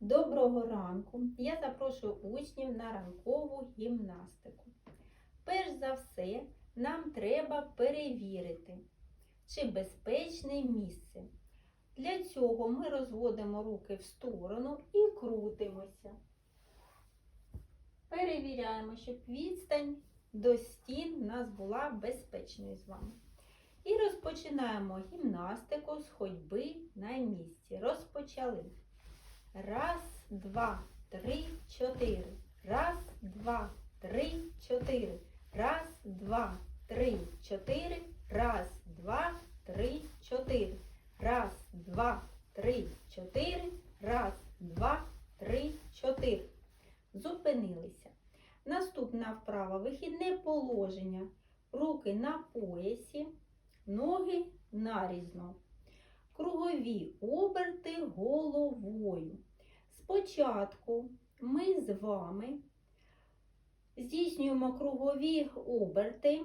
Доброго ранку! Я запрошую учнів на ранкову гімнастику. Перш за все, нам треба перевірити, чи безпечне місце. Для цього ми розводимо руки в сторону і крутимося. Перевіряємо, щоб відстань до стін у нас була безпечною з вами. І розпочинаємо гімнастику з ходьби на місці. Розпочали. Раз, два, три, чотири. Раз, два, три, чотири. Раз, два, три, чотири. Раз, два, три, чотири. Раз, два, три, чотири. Раз, два, три, чотири. Зупинилися. Наступна вправа вихідне положення. Руки на поясі, ноги нарізно. Кругові оберти головою. Спочатку ми з вами здійснюємо кругові оберти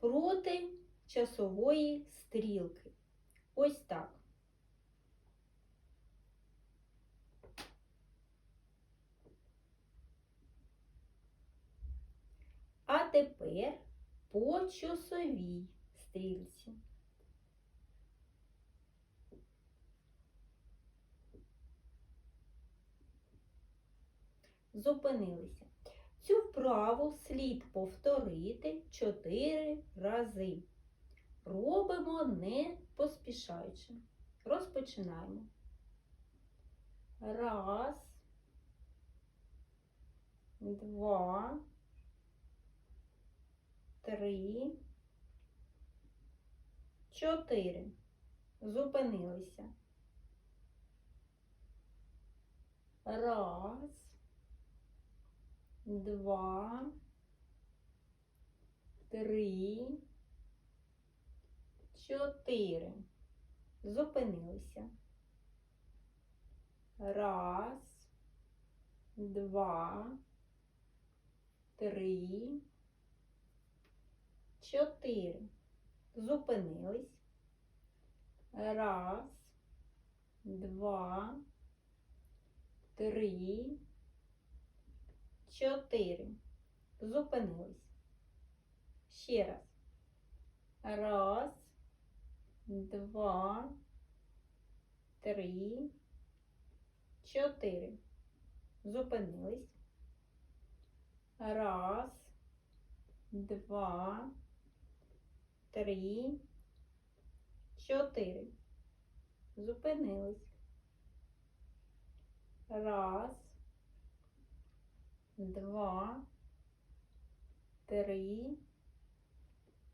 проти часової стрілки. Ось так. А тепер по часовій Зупинилися. Цю вправу слід повторити 4 рази. Робимо не поспішаючи. Розпочинаємо. Раз, два, три, чотири. Зупинилися. Раз, два, три, чотири. Зупинилися. Раз, два, три, чотири. Зупинились. Раз, два, три, чотири. Зупинились. Ще раз. Раз, два, три, чотири. Зупинились. Раз, два, три, чотири. Зупинились. Раз, два, три,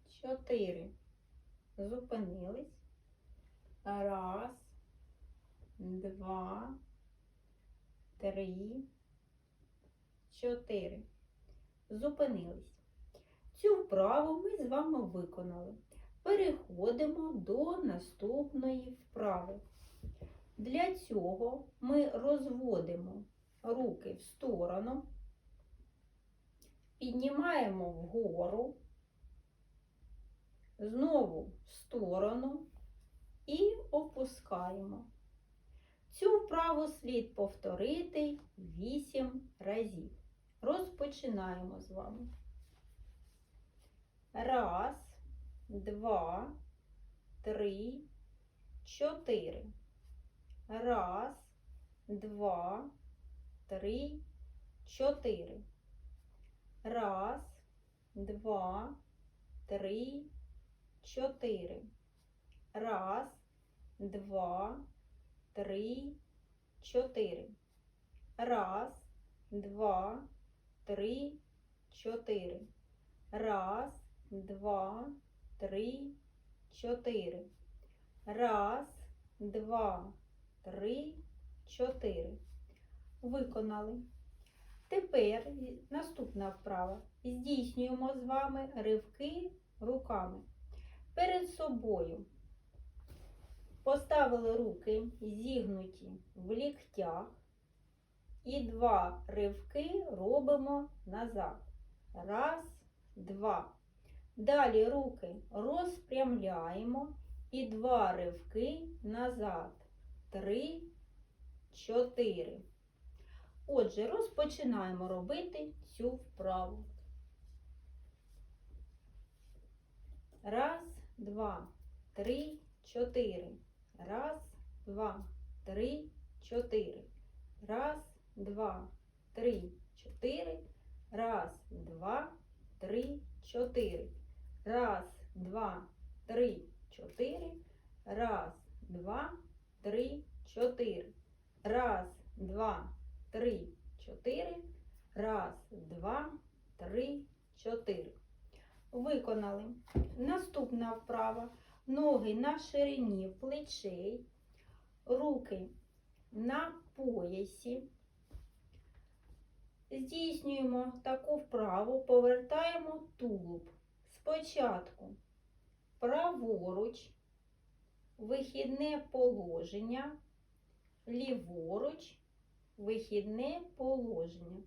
чотири. Зупинились. Раз, два, три, чотири. Зупинились. Цю вправу ми з вами виконали. Переходимо до наступної вправи. Для цього ми розводимо руки в сторону, піднімаємо вгору, знову в сторону і опускаємо. Цю вправу слід повторити 8 разів. Розпочинаємо з вами. Раз, два, три, чотири. Раз, два, три, чотири. Раз, два, три, чотири. Раз, два, три, чотири. Раз, два, три, чотири. Раз, два, три, чотири. Раз, два, три, чотири. Виконали. Тепер наступна вправа. Здійснюємо з вами ривки руками. Перед собою поставили руки зігнуті в ліктях. І два ривки робимо назад. Раз, два. Далі руки розпрямляємо і два ривки назад. Три, чотири. Отже, розпочинаємо робити цю вправу. Раз, два, три, чотири. Раз, два, три, чотири. Раз, два, три, чотири. Раз, два, три, чотири. Раз, два, три, чотири. Раз, два, три, чотири. Раз, два, три, чотири. Раз, два, три, чотири. Виконали. Наступна вправа. Ноги на ширині плечей, руки на поясі. Здійснюємо таку вправу, повертаємо тулуб. Спочатку праворуч, вихідне положення, ліворуч, вихідне положення.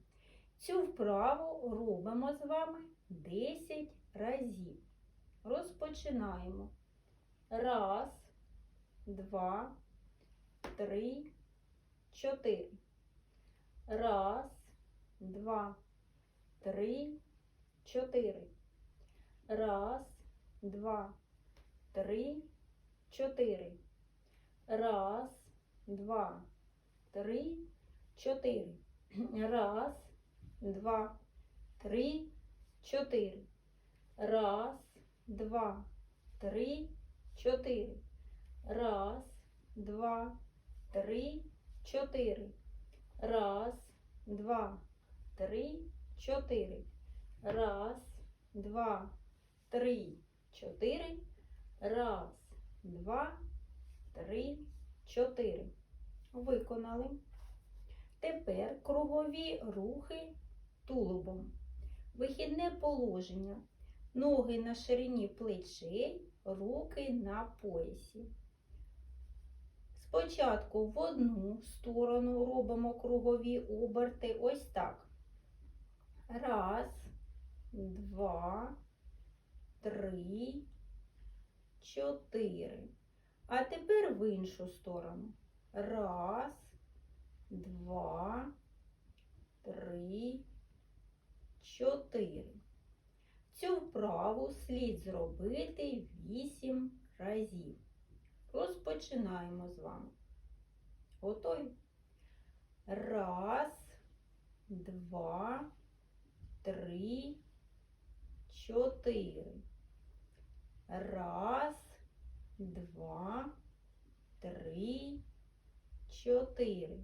Цю вправу робимо з вами 10 разів. Розпочинаємо. Раз, два, три, чотири. Раз, два, три, чотири. Раз, два, три, чотири. Раз, два, три, чотири. Раз, два, три, чотири. Раз, два, три, чотири. Раз, два, три, чотири. Раз, два, три, чотири. Раз, два, три, чотири. Раз, два, три, чотири. Виконали. Тепер кругові рухи тулубом. Вихідне положення. Ноги на ширині плечей, руки на поясі. Спочатку в одну сторону робимо кругові оберти. Ось так. Раз, два, три, чотири. А тепер в іншу сторону. Раз, два, три, чотири. Цю вправу слід зробити 8 разів. Розпочинаємо з вами. Готові? Раз, два, три, чотири. Раз, два, три, чотири.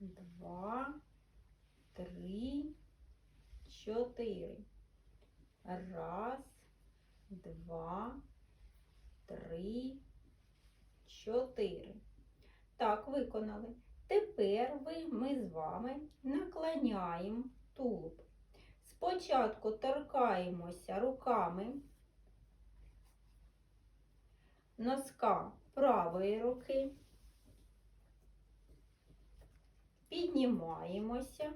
два, три, чотири. Раз, два, три, чотири. Так, виконали. Тепер ви, ми з вами наклоняємо тулуб. Спочатку торкаємося руками носка правої руки, піднімаємося,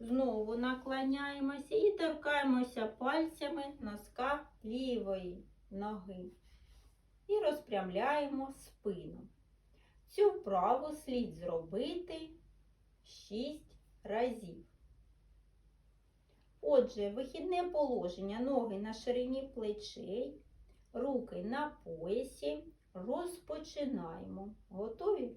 знову наклоняємося і торкаємося пальцями носка лівої ноги і розпрямляємо спину. Цю вправу слід зробити 6 разів. Отже, вихідне положення ноги на ширині плечей, руки на поясі, розпочинаємо. Готові?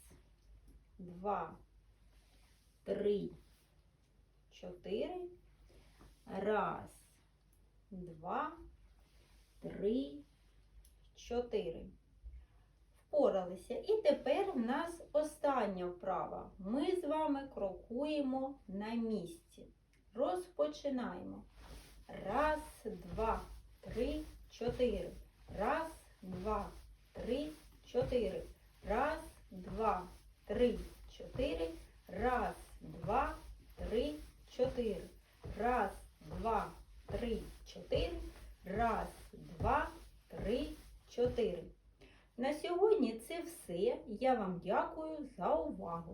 два, три, чотири. Раз, два, три, чотири. Впоралися. І тепер в нас остання вправа. Ми з вами крокуємо на місці. Розпочинаємо. Раз, два, три, чотири. Раз, два, три, чотири. Раз, два, три, чотири. Раз, два, три, чотири. Раз, два, три, чотири. Раз, два, три, чотири. На сьогодні це все. Я вам дякую за увагу.